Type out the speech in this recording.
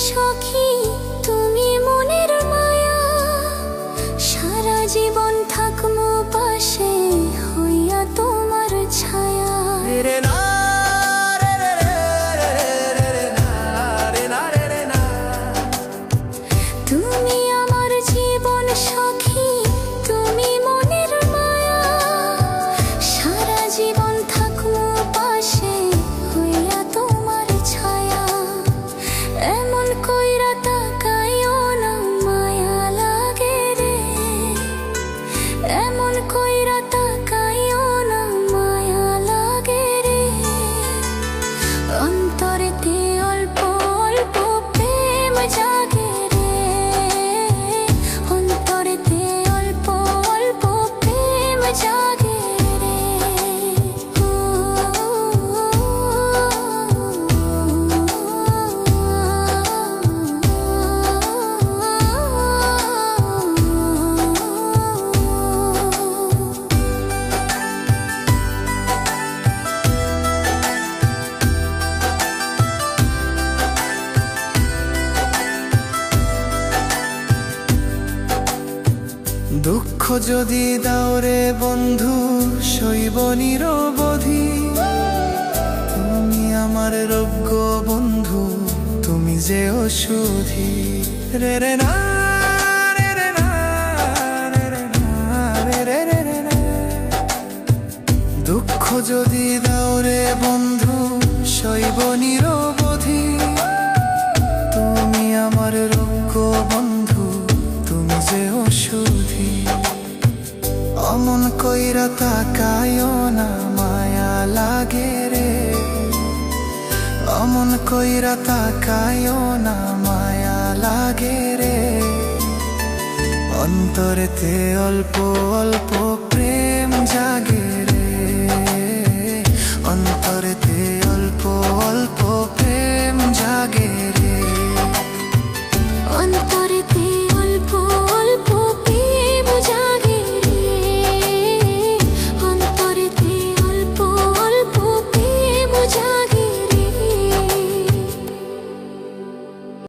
সখী তুমি মনের মায়া দুঃখ যদি দাও রে বন্ধু শৈব নিরবধি। তুমি আমার রোগ্য বন্ধু, তুমি যে ওষুধি। রে রে না। দুঃখ যদি দাও রে বন্ধু শৈব নিরবধি। কইরা তাকায়ও না, মায়া লাগে রে। অমন কইরা তাকায়ও না, মায়া লাগে রে। অন্তরেতে অল্প অল্প